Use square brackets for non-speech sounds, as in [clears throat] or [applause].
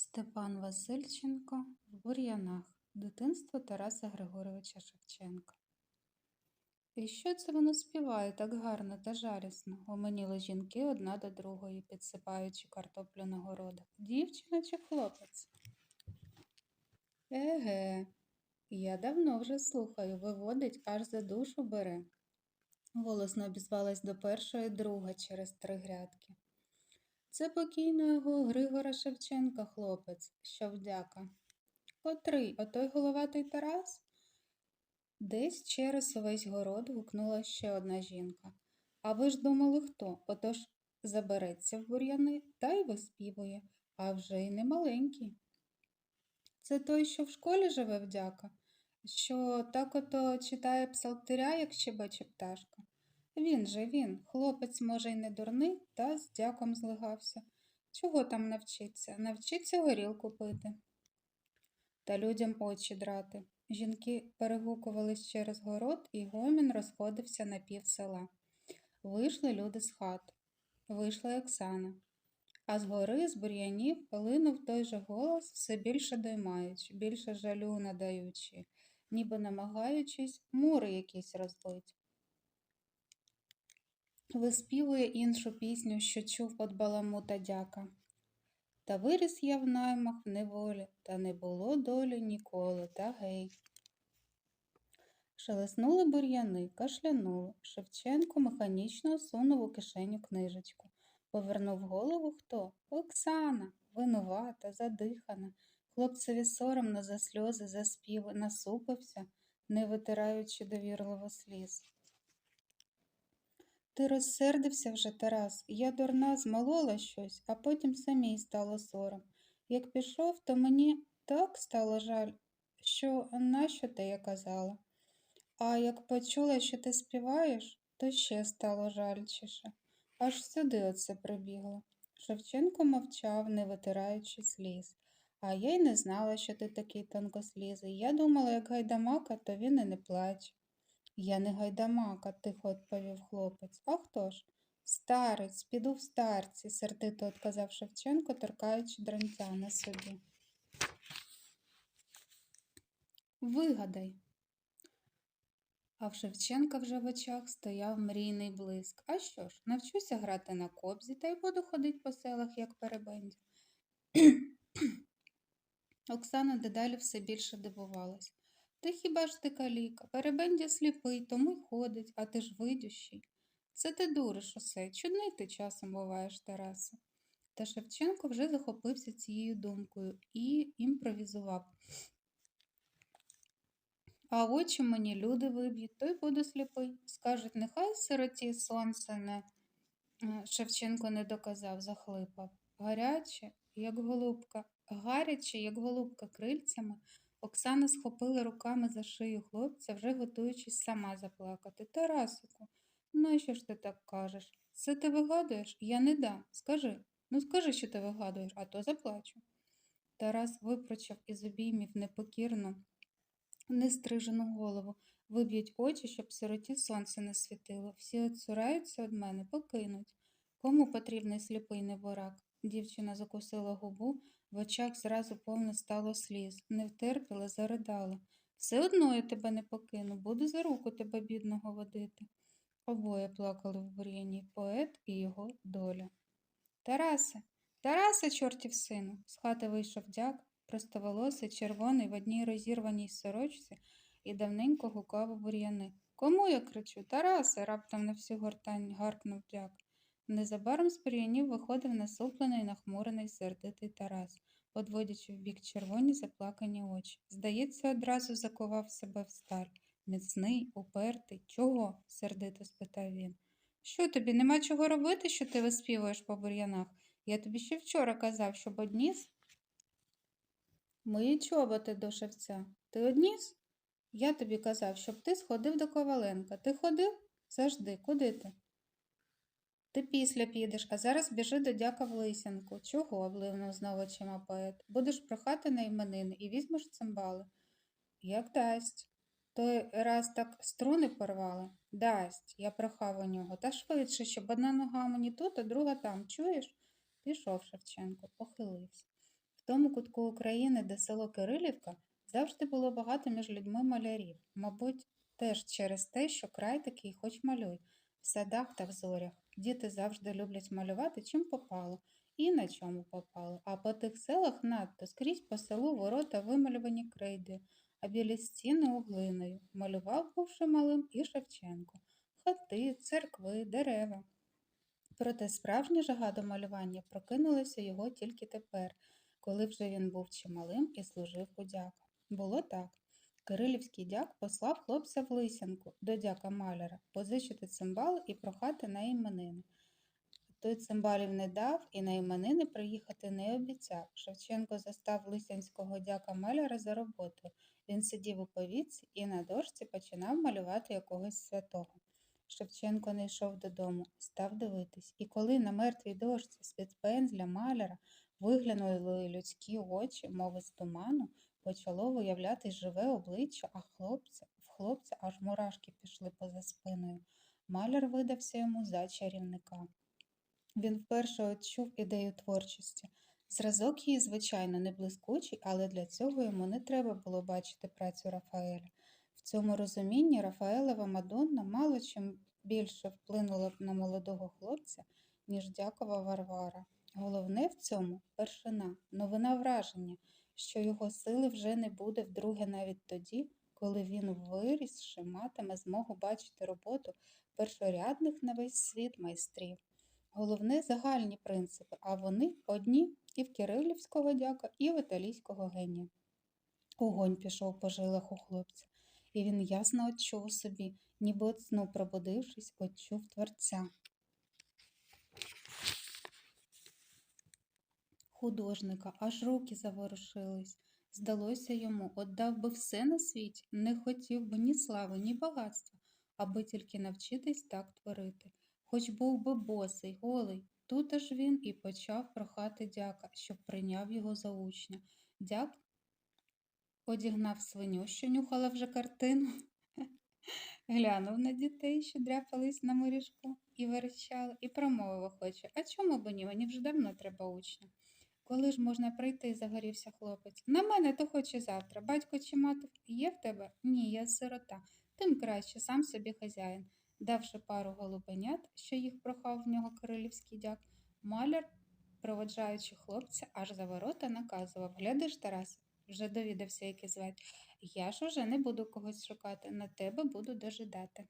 Степан Васильченко в бур'янах. Дитинство Тараса Григоровича Шевченка. І що це воно співає так гарно та жалісно? Гомоніли жінки одна до другої, підсипаючи картоплю на городах. Дівчина чи хлопець? Еге, я давно вже слухаю, виводить, аж за душу бере. Голосно обізвалась до першої друга через три грядки. Це покійного Григора Шевченка хлопець, що вдяка. Котрий, отой головатий Тарас? Десь через увесь город гукнула ще одна жінка. А ви ж думали хто? Отож забереться в бур'яни та й виспівує, а вже й не маленький. Це той, що в школі живе вдяка, що так ото читає псалтиря, як щебече пташка. Він же він, хлопець, може, й не дурний, та з дяком злигався. Чого там навчиться? Навчиться горілку пити. Та людям очі драти. Жінки перегукувались через город, і гомін розходився на пів села. Вийшли люди з хат. Вийшла Оксана. А згори, з бур'янів, линув той же голос, все більше доймаючи, більше жалю надаючи, ніби намагаючись мури якісь розбить. Виспівує іншу пісню, що чув от баламута дяка. Та виріс я в наймах в неволі, та не було долі ніколи, та гей. Шелеснули бур'яни, кашлянули. Шевченко механічно сунув у кишеню книжечку. Повернув голову хто? Оксана, винувата, задихана. Хлопцеві соромно за сльози, за співи, насупився, не витираючи довірливо сліз. Ти розсердився вже, Тарас. Я дурна змолола щось, а потім самій стало сором. Як пішов, то мені так стало жаль, що нащо ти я казала. А як почула, що ти співаєш, то ще стало жальчіше. Аж сюди оце прибігло. Шевченко мовчав, не витираючи сліз. А я й не знала, що ти такий тонкослізий. Я думала, як гайдамака, то він і не плаче. Я не гайдамака, тихо відповів хлопець. А хто ж? Старець, піду в старці, сердито отказав Шевченко, торкаючи дранця на собі. Вигадай. А в Шевченка вже в очах стояв мрійний блиск. А що ж, навчуся грати на кобзі та й буду ходить по селах, як перебендя. [clears throat] Оксана дедалі все більше дивувалась. Та хіба ж ти каліка? Перебендя сліпий, тому й ходить, а ти ж видющий. Це ти дуриш усе, чудний ти часом буваєш, Тарасе. Та Шевченко вже захопився цією думкою і імпровізував. А очі мені люди виб'ють, той буду сліпий. Скажуть, нехай сироті сонце не. Е, Шевченко не доказав, захлипав. Гаряче, як голубка, гаряче, як голубка крильцями. Оксана схопила руками за шию хлопця, вже готуючись сама заплакати. Тарасику, нащо ж ти так кажеш? Це ти вигадуєш? Я не дам. Скажи. Ну скажи, що ти вигадуєш, а то заплачу. Тарас випрочав із обіймів непокірну, нестрижену голову. Виб'ють очі, щоб сироті сонце не світило. Всі оцураються від мене, покинуть. Кому потрібний сліпий неборак? Дівчина закусила губу, в очах зразу повно стало сліз. Не втерпіла, заридала. Все одно я тебе не покину, буду за руку тебе, бідного, водити. Обоє плакали в бур'яні поет і його доля. Тарасе, Тарасе, чортів сину, з хати вийшов дяк, простоволосий, червоний в одній розірваній сорочці і давненько гукав у бур'яни. Кому я кричу? Тарасе, раптом на всю гортань гаркнув дяк. Незабаром з бур'янів виходив насуплений, нахмурений, сердитий Тарас, одводячи в бік червоні заплакані очі. Здається, одразу закував себе в сталь. Міцний, упертий. Чого? сердито спитав він. Що тобі, нема чого робити, що ти виспівуєш по бур'янах? Я тобі ще вчора казав, щоб одніс. Мої чоботи до шевця. Ти одніс? Я тобі казав, щоб ти сходив до Коваленка. Ти ходив? Завжди. Куди ти? Ти після підеш, а зараз біжи до дяка в лисянку. Чого? обливнув знову очима поет. Будеш прохати на іменини і візьмеш цимбали. Як дасть. Той раз так струни порвали? Дасть, я прохав у нього. Та швидше, щоб одна нога мені тут, а друга там. Чуєш? Пішов Шевченко, похилився. тому кутку України, де село Кирилівка, завжди було багато між людьми малярів. Мабуть, теж через те, що край такий, хоч малюй, в садах та в зорях. Діти завжди люблять малювати чим попало і на чому попало. А по тих селах надто скрізь по селу ворота вималювані крейдою, а білі стіни углиною. Малював, бувши малим, і Шевченко. Хати, церкви, дерева. Проте справжня жага до малювання прокинулася його тільки тепер, коли вже він був чималим і служив у дяка. Було так. Кирилівський дяк послав хлопця в Лисянку до дяка маляра позичити цимбали і прохати на іменини. Той цимбалів не дав і на іменини приїхати не обіцяв. Шевченко застав лисянського дяка маляра за роботою. Він сидів у повітці і на дошці починав малювати якогось святого. Шевченко не йшов додому, став дивитись, і коли на мертвій дошці з-під пензля маляра виглянули людські очі, мови з туману, почало виявлятись живе обличчя, а хлопця, в хлопця аж мурашки пішли поза спиною. Маляр видався йому за чарівника. Він вперше відчув ідею творчості. Зразок її, звичайно, не блискучий, але для цього йому не треба було бачити працю Рафаеля. В цьому розумінні Рафаелева Мадонна мало чим більше вплинула на молодого хлопця, ніж дякова Варвара. Головне в цьому першина, новина враження, що його сили вже не буде вдруге навіть тоді, коли він, вирісши, матиме змогу бачити роботу першорядних на весь світ майстрів. Головне загальні принципи, а вони одні і в кирилівського дяка, і в італійського генія. Огонь пішов по жилах у хлопця, і він ясно отчув собі, ніби от сну пробудившись, отчув творця. Художника аж руки заворушились. Здалося йому, отдав би все на світі, не хотів би ні слави, ні багатства, аби тільки навчитись так творити. Хоч був би босий, голий, тут аж він і почав прохати дяка, щоб прийняв його за учня. Дяк одігнав свиню, що нюхала вже картину, [laughs] глянув на дітей, що дряпались на моріжку і верещали, і промовив охоче, а чому б ні, мені вже давно треба учня. Коли ж можна прийти, загорівся хлопець. На мене то хоч і завтра. Батько чи мати є в тебе? Ні, я сирота. Тим краще, сам собі хазяїн. Давши пару голубенят, що їх прохав в нього кирилівський дяк, маляр, проводжаючи хлопця, аж за ворота наказував Глядиш, Тарас, вже довідався, як і звать. Я ж уже не буду когось шукати, на тебе буду дожидати.